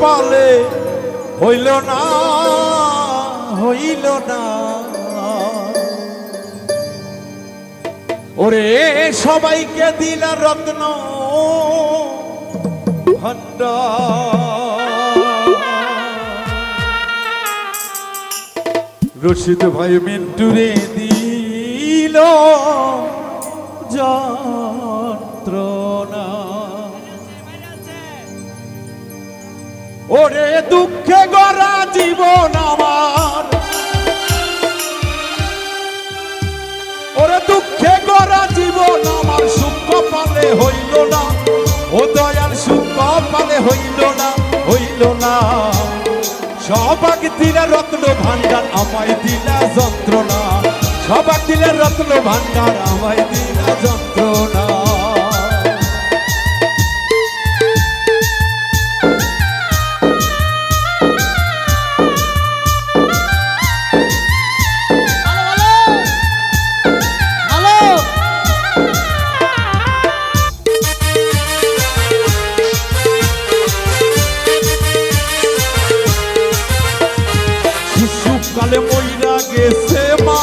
কপালে হইল না হইল না। ওরে, সবাইকে দিল রত্ন। ভান্ডার রশিদ ভাই মিন্টুরে দিল যন্ত্রণা। ওরে দুঃখে গড়া জীবন আমার। ওরে দুঃখে গড়া জীবন আমার, সুখ পালে হইল না। ও দয়াল, সুখ পালে হইল না হইল না। সবাক দিলে রত্ন ভান্ডার আমায় দিলা যন্ত্রণা। সবাক দিলে রত্ন ভান্ডার আমায় দিলা যন্ত্রণা। গেছে মা।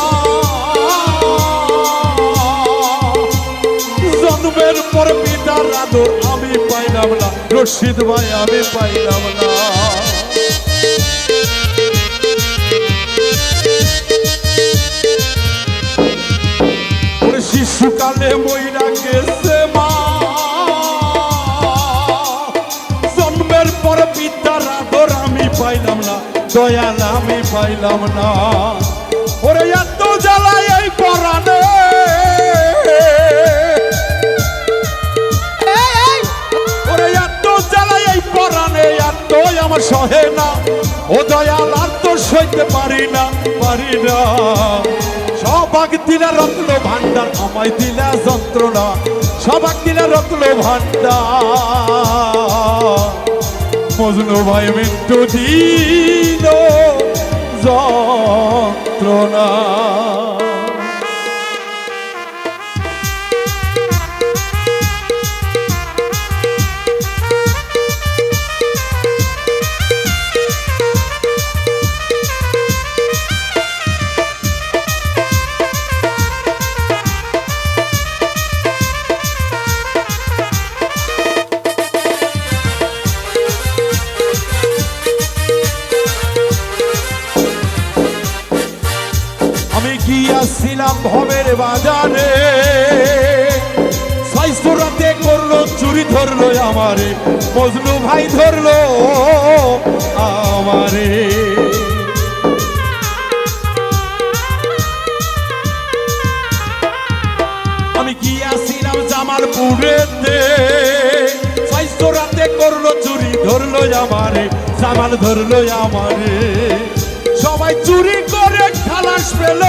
পর পিতার আদর আমি পাইলাম না, রশিদ ভাই আমি পাইলাম না। শিশুকালে মইরা গেছে মা। জন্মের পর পিতার আদর আমি পাইলাম না, দয়াল আমি পাইলাম না। সহে না। ও দয়াল, আর তো সইতে পারি না পারি না। সবাক দিলা রত্ন ভান্ডার আমায় দিলা যন্ত্রণা। সবাক দিলা রত্ন ভান্ডার মজনু ভাই, মৃত্যু দিল যন্ত্রণা। গিয়াছিলাম ভবের বাজারে। সাইস্তো রাতে করল, চুরি ধরলো আমারে, মজনু ভাই ধরলো আমারে। আমি গিয়াছিলাম জামালপুরেতে সাইস্তো রাতে করল, চুরি ধরলো আমারে, জামাল ধরলো আমারে। সবাই চুরি করে খালাস পেল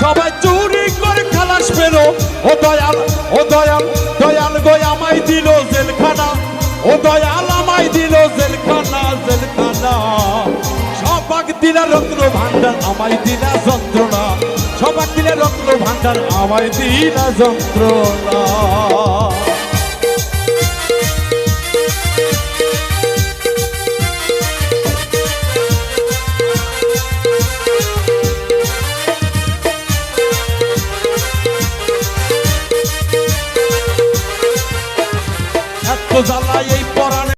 সবাই চুরি করে খালাস পেল ও দয়াল ও দয়াল দয়াল গো আমায় দিল জেলখানা। ও দয়াল আমায় দিল জেলখানা জেলখানা। সবাক দিলা রত্ন ভান্ডার আমায় দিলা যন্ত্রণা। সবাক দিলা রত্ন ভান্ডার আমায় দিলা যন্ত্রণা। এত জ্বালা